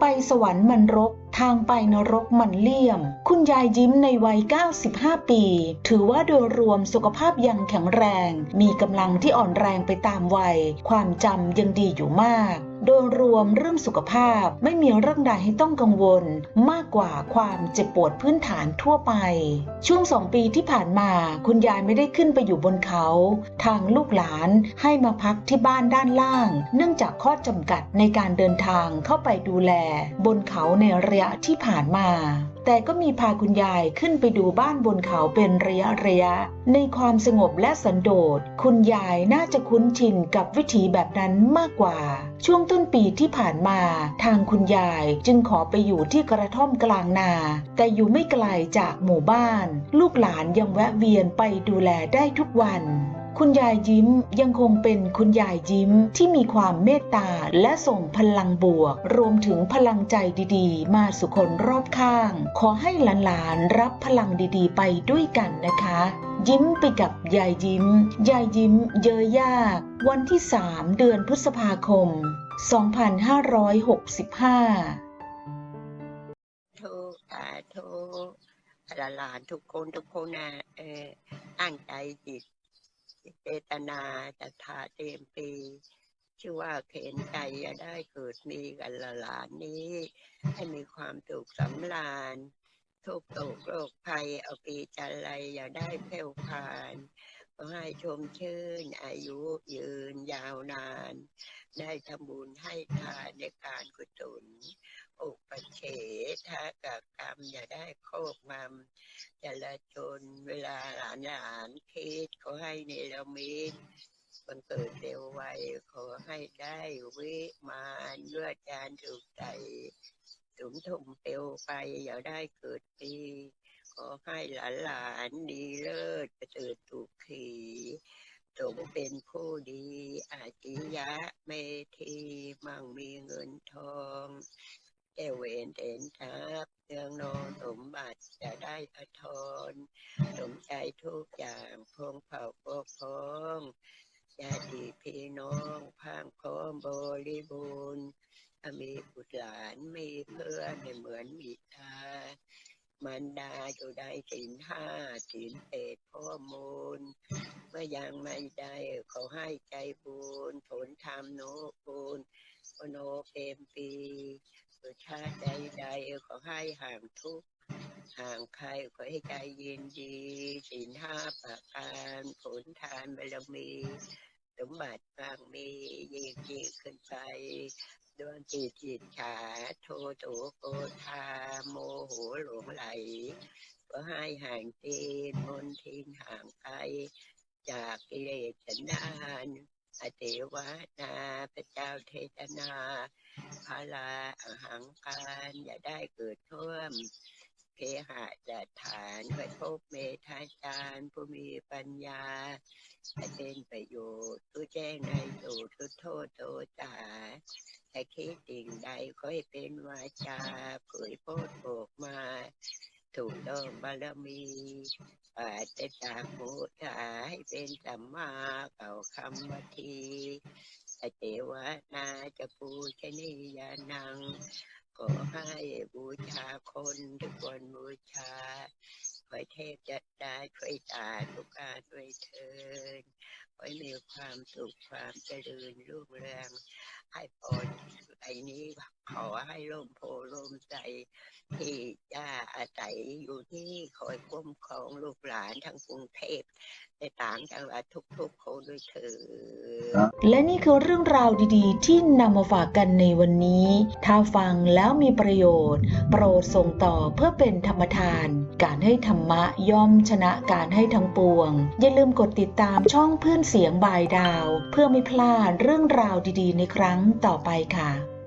ไปสวรรค์มันรก ทางไปนรกมันเลี่ยม คุณยายยิ้มในวัย 95 ปี ถือว่าโดยรวมสุขภาพยังแข็งแรง มีกำลังที่อ่อนแรงไปตามวัย ความจำยังดีอยู่มาก โดยรวมเรื่องสุขภาพไม่มีเรื่องใดให้ต้องกังวล มากกว่าความเจ็บปวดพื้นฐานทั่วไป ช่วงสองปีที่ผ่านมา คุณยายไม่ได้ขึ้นไปอยู่บนเขา ทางลูกหลานให้มาพักที่บ้านด้านล่าง เนื่องจากข้อจำกัดในการเดินทางเข้าไปดูแล บนเขาในระยะที่ผ่านมา แต่ก็มีพาคุณยายขึ้นไปดูบ้านบนเขาเป็นระยะระยะ ในความสงบและสันโดษ คุณยายน่าจะคุ้นชินกับวิถีแบบนั้นมากกว่า ช่วงต้นปีที่ผ่านมา ทางคุณยายจึงขอไปอยู่ที่กระท่อมกลางนา แต่อยู่ไม่ไกลจากหมู่บ้าน ลูกหลานยังแวะเวียนไปดูแลได้ทุกวัน คุณยายยิ้มยังคงเป็นคุณยายยิ้มที่มีความเมตตาและส่งพลังบวก รวมถึงพลังใจดีๆ มาสู่คนรอบข้าง ขอให้หลานๆรับพลังดีๆ ไปด้วยกันนะคะ ยิ้มไปกับยายยิ้ม ยายยิ้มเยอะยาก วันที่ 3 เดือนพฤษภาคม 2565ทุกสาธุกหลานๆทุกคนทุกคนนะเออตั้งใจจิต เจตนาจะทาเต็มปี ชื่อว่าเข็นใจจะได้เกิดมีกันหลานนี้ ให้มีความสุขสำราญทุกโศกโรคภัยเอาปีจันไรอย่าได้แผ่วผ่านขอให้ชมชื่น อายุยืนยาวนาน ได้ทำบุญให้ทานในการกุศลอุปเฉทากับกรรมอย่าได้โคกมำจะละจนเวลา หลานหานคิดขอให้เนรมิตบังเกิดเร็วไวขอให้ได้วิมานเลือดจานถูกใจสุมทุมเปลวไปอย่าได้เกิดปีขอให้หลานหลานๆดีเลิศประเสริฐถูกขีจงเป็นผู้ดีอาจิยะเมธีมั่งมีเงินทอง แก้วเวนเต็นทับเนืองนอนสมบัติจะได้พระทรสมใจทุกอย่างพงเผ่าปกครองญาติพี่น้องพังพร้อมบริบูรณ์มีบุตรหลานมีเพื่อนเหมือนมีตามันดาอยู่ได้สินห้าสินเอ็ดข้อมูล เมื่อยังไม่ได้ขอให้ใจบุญผลธรรมโนบุญโนเต็มปี สุชาติใดๆขอให้ห่างทุกข์ห่างใครขอให้ใจเย็นดีสินห้าประการผลทานบารมีสมบัติบางมียิ่งยิ่งขึ้นไปดวงจิตจิตขาโทโตโกธาโมโหหลงไหลก็ให้ห่างตีนมนทินห่างไกลจากกิเลสสันดาน อเทวานาพระเจ้าเทศนาพาลาอหังการอย่าได้เกิดท่วมเพหะจัดฐานไปพบเมธาจารย์ผู้มีปัญญาให้เป็นประโยชน์ผู้แจ้งในสูตรทุโทษโตจาถ้าคิดสิ่งใดขอให้เป็นวาจาเผยโพดโบกมา ถุโลบารมีปราศจากโมทาให้เป็นสัมมาเก่าคำวทีอเจวนาจะปูชนียานังขอให้บูชาคนทุกคนบูชา ขอเทพจัดได้ช่วยตาทุกการด้วยเถินขอมีความสุขความเจริญรุ่งเรืองให้พรไอ้นี้ขอให้ร่มโพร่มใจ ที่ย่าอาศัยอยู่ที่คอยคุ้มครองลูกหลานทั้งกรุงเทพในต่างจังหวัดทุกๆคนด้วยเถิดและนี่คือเรื่องราวดีๆ ที่นำมาฝากกันในวันนี้ ถ้าฟังแล้วมีประโยชน์ โปรดส่งต่อเพื่อเป็นธรรมทาน การให้ธรรมรมะย่อมชนะการให้ทั้งปวง อย่าลืมกดติดตามช่องเพื่อนเสียงบายดาว เพื่อไม่พลาดเรื่องราวดีๆ ในครั้งต่อไปค่ะ